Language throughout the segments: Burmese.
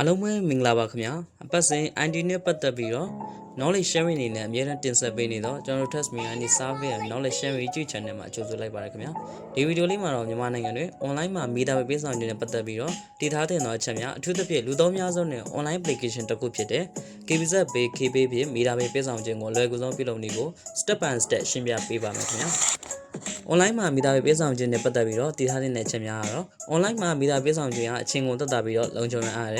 အားလုံးပဲမင်္ဂလာပါခင်ဗျာအပတ်စဉ် ID နဲ့ပတ်သက်ပြီးတော့ knowledge sharing အနေနဲ့အများအားတင်ဆက်ပေးနေတော့ကျွန်တော်တို့ test me ID survey and knowledge sharing YouTube channel မှာကြိုဆိုလိုက်ပါရခင်ဗျာဒီဗီဒီယိုလေးမှာတော့မြန်မာနိုင်ငံတွင် online မှာ meter ပဲပေးဆောင်ခြင်းနဲ့ပတ်သက်ပြီးတော့တည်ထားတဲ့သောအချက်များအထူးသဖြင့်လူသုံးများဆုံးနဲ့ online application တစ်ခုဖြစ်တဲ့ KBZ Pay KB ဖြင့် meter ပဲပေးဆောင်ခြင်းကိုလွယ်ကူဆုံးပြုလုပ်နည်းကို step by step ရှင်းပြပေးပါမယ်ခင်ဗျာ online မှာမိသားစုပေးဆောင်ခြင်းနဲ့ပတ်သက်ပြီးတော့တည်ထားတဲ့အချက်များကတော့ online မှာမိသားစုပေးဆောင်ခြင်းကအချင်းကုန်သက်သာပြီးတော့လုံခြုံရအားရ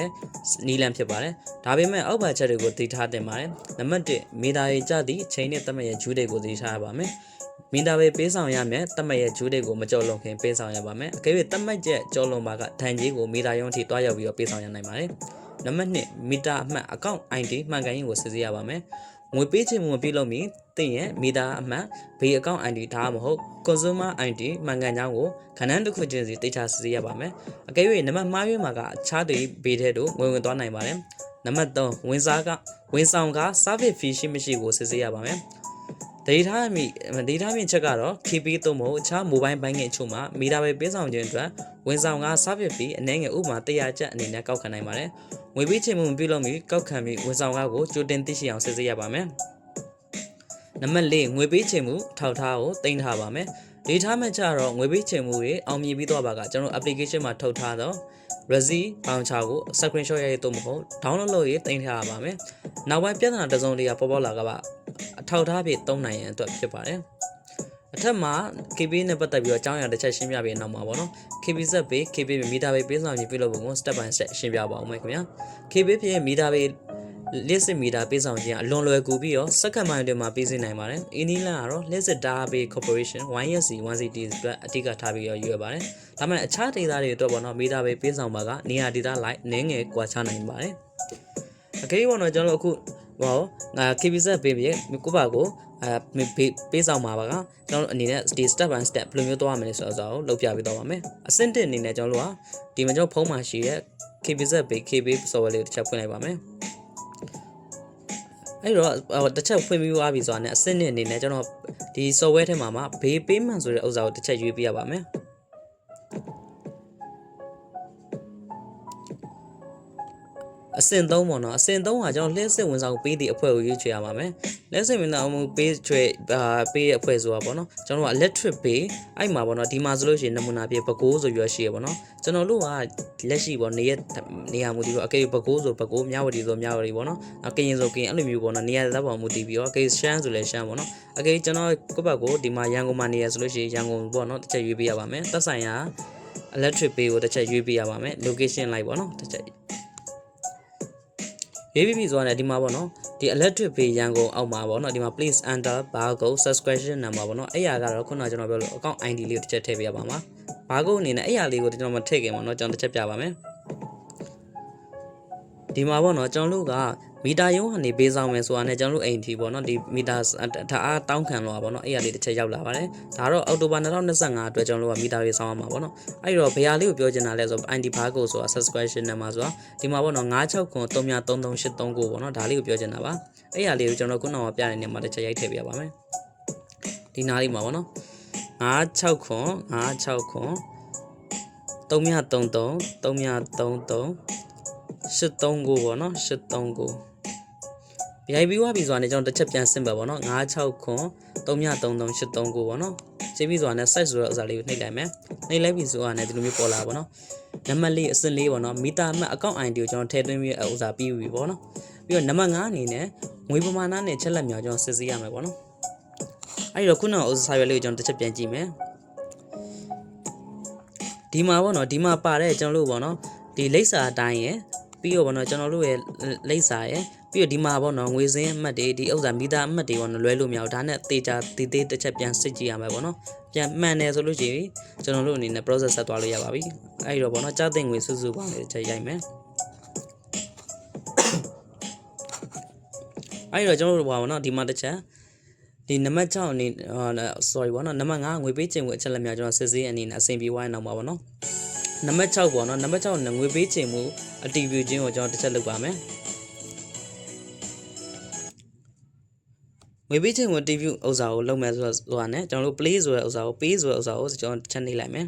နီးလန့်ဖြစ်ပါတယ်။ဒါပေမဲ့အောက်ပါချက်တွေကိုတည်ထားတင်ပါတယ်။နံပါတ်1မိသားစုကြသည့်အချိန်နဲ့တတ်မှတ်ရဲ့ဂျူးတွေကိုတည်ထားရပါမယ်။မိသားစုပေးဆောင်ရမယ်တတ်မှတ်ရဲ့ဂျူးတွေကိုမကြော်လွန်ခင်ပေးဆောင်ရပါမယ်။အကယ်၍တတ်မှတ်ချက်ကြော်လွန်ပါကဒဏ်ကြီးကိုမိသားရုံးထိတွားရောက်ပြီးတော့ပေးဆောင်ရနိုင်ပါတယ်။နံပါတ်2မီတာအမှတ်အကောင့် ID မှန်ကန်ရင်ကိုစစ်ဆေးရပါမယ်။ ငွေပေးချင်မှုမပြုလုပ်မီတင့်ရဲ့မီတာအမှတ်ဘေးအကောင့် ID ဒါမှမဟုတ် consumer ID မှန်ကန်ကြောင်းကိုခဏန်းတစ်ခုချင်းစီတိကျစစ်ဆေးရပါမယ်။အကယ်၍နံပါတ်မှားရွေးမှာကအခြားတွေဘေးထဲသို့ဝင်ဝင်သွားနိုင်ပါတယ်။နံပါတ်3ဝင်စားကဝင်ဆောင်က service fee ရှိမရှိကိုစစ်ဆေးရပါမယ်။ ဒေတာမိဒေတာမြင့်ချက်ကတော့ KP သို့မဟုတ်အခြား mobile banking အချို့မှာမီတာပဲပေးဆောင်ခြင်းအတွက်ဝန်ဆောင်က service fee အနည်းငယ်ဥပမာ100ကျပ်အနေနဲ့ကောက်ခံနိုင်ပါတယ်။ငွေပေးချေမှုမပြုလုပ်မီကောက်ခံပြီးဝန်ဆောင်ကားကိုကြိုတင်သိရှိအောင်စစ်ဆေးရပါမယ်။နံပါတ်၄ငွေပေးချေမှုထောက်ထားကိုတင်ထားပါမယ်။ data မဲ့ချတော့ငွေပေးချေမှုတွေအောင်မြင်ပြီးတော့ပါကကျွန်တော် application မှာထုတ်ထားတော့ Resi voucher ကို screenshot ရိုက်တော့မဟုတ် download လုပ်ရေးတင်ထားရပါမယ်။နောက်ပိုင်းပြဿနာတစ်စုံတရာပေါ်ပေါ်လာကပါအထောက်ထားဖြင့်သုံးနိုင်ရန်အတွက်ဖြစ်ပါတယ်။အထက်မှာ KB နဲ့ပတ်သက်ပြီးတော့အကြောင်းအရာတစ်ချက်ရှင်းပြပြီးနောက်မှာပေါ့နော် KBZ ပေး KB မီတာပဲပေးဆောင်ခြင်းပြုလုပ်ပုံကို step by step ရှင်းပြပါအောင်မယ်ခင်ဗျာ KB ဖြင့်မီတာပဲ လစ်စစ်မီတာပေးဆောင်ခြင်းအလွန်လွယ်ကူပြီးတော့စက္ကန့်ပိုင်းတွေမှာပေးစီနိုင်ပါတယ်။အင်းနီလန်ကတော့လစ်စစ်တာဘေး corporation 1SC 1CT အတွက်အဓိကထားပြီးတော့ရွေးပါတယ်။ဒါမှမဟုတ်အခြားဒေသတွေအတွက်ပေါ့နော်မီတာပဲပေးဆောင်ပါကနေရာဒေသလိုက်နည်းငယ်ကွာခြားနိုင်ပါတယ်။အကေးပေါ့နော်ကျွန်တော်တို့အခုဟောငါ KBZ ပေးပြီးကိုပါကိုအဲပေးဆောင်ပါပါကကျွန်တော်တို့အနေနဲ့ဒီ step by step ဘယ်လိုမျိုးသွားရမလဲဆိုတော့လုပ်ပြပေးတော့ပါမယ်အဆင့်1အနေနဲ့ကျွန်တော်တို့ကဒီမှာကျွန်တော်ဖုန်းမှာရှိတဲ့ KBZ ပေး KB software လေးကိုတစ်ချက်ဖွင့်လိုက်ပါမယ် အဲ့တော့တစ်ချက်ဖွင့်ပြီးသွားပြီဆိုတာနဲ့အဆင့်1အနေနဲ့ကျွန်တော်ဒီ software ထဲမှာမှာဘေး payment ဆိုတဲ့ဥစ္စာကိုတစ်ချက်ရွေးပြရပါမယ် အဆင့်3ပေါ့နော်အဆင့်3ကကျွန်တော်လျှက်စစ်ဝန်ဆောင်ပေးသည့်အဖွဲ့ကိုရွေးချယ်ရပါမယ်လျှက်စစ်ဝန်ဆောင်မှုပေးချွေအာပေးတဲ့အဖွဲ့ဆိုတာပေါ့နော်ကျွန်တော်က electric pay အဲ့မှာပေါ့နော်ဒီမှာဆိုလို့ရှိရင်နမူနာပြပကိုးဆိုရွေးရှိရပေါ့နော်ကျွန်တော်တို့ကလက်ရှိပေါ့နေရနေရာမူတည်တော့အကေပကိုးဆိုပကိုးမြဝတီဆိုမြဝတီပေါ့နော်အကရင်ဆိုကရင်အဲ့လိုမျိုးပေါ့နော်နေရာသက်ပေါ်မူတည်ပြီးတော့အကေရှမ်းဆိုလဲရှမ်းပေါ့နော်အကေကျွန်တော်ကိုယ့်ဘက်ကိုဒီမှာရန်ကုန်မှာနေရဆိုလို့ရှိရင်ရန်ကုန်ပေါ့နော်တစ်ချက်ရွေးပေးရပါမယ်သက်ဆိုင်ရာ electric pay ကိုတစ်ချက်ရွေးပေးရပါမယ် location လိုက်ပေါ့နော်တစ်ချက် ရေးပြီးပြီဆိုတာနဲ့ဒီမှာပေါ့နော်ဒီ electric pay ရန်ကုန်အောက်မှာပေါ့နော်ဒီမှာ please enter barcode subscription number ပေါ့နော်အဲ့ရကတော့ခုနကကျွန်တော်ပြောလို့ account ID လေးကိုတစ်ချက်ထည့်ပေးရပါမှာ barcode အနေနဲ့အဲ့ရလေးကိုကျွန်တော်မထည့်ခင်ပေါ့နော်ကျွန်တော်တစ်ချက်ပြပါမယ်ဒီမှာပေါ့နော်ကျွန်တော်တို့က မီတာရုံးကနေပေးဆောင်မယ်ဆိုတာနဲ့ကျွန်တော်တို့အိမ်ထီပေါ့နော်ဒီမီတာဓာတ်အားတောင်းခံလို့ပါပေါ့နော်အဲ့ရလေးတစ်ချက်ရောက်လာပါတယ်ဒါတော့အောက်တိုဘာ2025အတွက်ကျွန်တော်တို့ကမီတာရေးဆောင်ရမှာပေါ့နော်အဲ့တော့ဘယ်ဟာလေးကိုပြောချင်တာလဲဆိုတော့ ID barcode ဆိုတာ subscription number ဆိုတာဒီမှာပေါ့နော်96ခွန်338339ပေါ့နော်ဒါလေးကိုပြောချင်တာပါအဲ့ရလေးကိုကျွန်တော်ခုနကပြတဲ့နေရာမှာတစ်ချက်ရိုက်ထည့်ပြပါမယ်ဒီနားလေးမှာပေါ့နော်96ခွန်96ခွန်333 333 839ပေါ့နော်839 VIP ဝပြီဆိုတာနဲ့ကျွန်တော်တစ်ချက်ပြန်ဆင့်ပါပေါ့နော်96ခွန်3333839ပေါ့နော်ရှင်းပြီဆိုတာနဲ့ site ဆိုတဲ့ဥစ္စာလေးကိုနှိပ်လိုက်မယ်နှိပ်လိုက်ပြီဆိုတာနဲ့ဒီလိုမျိုးပေါ်လာပေါ့နော်နံပါတ်၄အဆင့်၄ပေါ့နော်မီတာမှတ် account ID ကိုကျွန်တော်ထည့်သွင်းပြီးဥစ္စာပြီးပြီပေါ့နော်ပြီးတော့နံပါတ်5အနေနဲ့ငွေပမာဏနဲ့ချက်လက်မြောင်ကျွန်တော်စစ်ဆေးရမယ်ပေါ့နော်အဲ့တော့ခုနကဥစ္စာရွယ်လေးကိုကျွန်တော်တစ်ချက်ပြန်ကြည့်မယ်ဒီမှာပေါ့နော်ဒီမှာပါတဲ့ကျွန်တော်တို့ပေါ့နော်ဒီလိပ်စာအတိုင်းရယ် ပြီးတော့ဗောနော်ကျွန်တော်တို့ရဲ့လိပ်စာရယ်ပြီးတော့ဒီမှာဗောနော်ငွေစင်းအမှတ်တွေဒီဥစ္စာမီတာအမှတ်တွေဗောနော်လွဲလို့မရဘူးဒါနဲ့တေချာတည်သေးတစ်ချက်ပြန်စစ်ကြည့်ရမယ်ဗောနော်ပြန်မှန်တယ်ဆိုလို့ရှိရင်ကျွန်တော်တို့အနေနဲ့ process ဆက်သွားလို့ရပါပြီအဲ့ဒီတော့ဗောနော်ကြားသိငွေစုစုပေါင်းလေးတစ်ချက်ရိုက်မယ်အဲ့ဒီတော့ကျွန်တော်တို့ဗောနော်ဒီမှာတစ်ချက်ဒီနံပါတ်6အနေ sorry ဗောနော်နံပါတ်5ငွေပေးခြင်းကိုအချက်လက်များကျွန်တော်စစ်ဆေးအနေနဲ့အဆင်ပြေသွားရင်တော့ပါဗောနော် နံပါတ်6ပေါ့နော်နံပါတ်6နဲ့ငွေပေးချင်မှုအတီးပြုခြင်းကိုကျွန်တော်တစ်ချက်လုပ်ပါမယ်ငွေပေးချင်မှုအတီးပြုဥစ္စာကိုလုပ်မယ်ဆိုတော့ဆိုတာနဲ့ကျွန်တော်တို့ play ဆိုတဲ့ဥစ္စာကို pay ဆိုတဲ့ဥစ္စာကိုကျွန်တော်တစ်ချက်နှိပ်လိုက်မယ်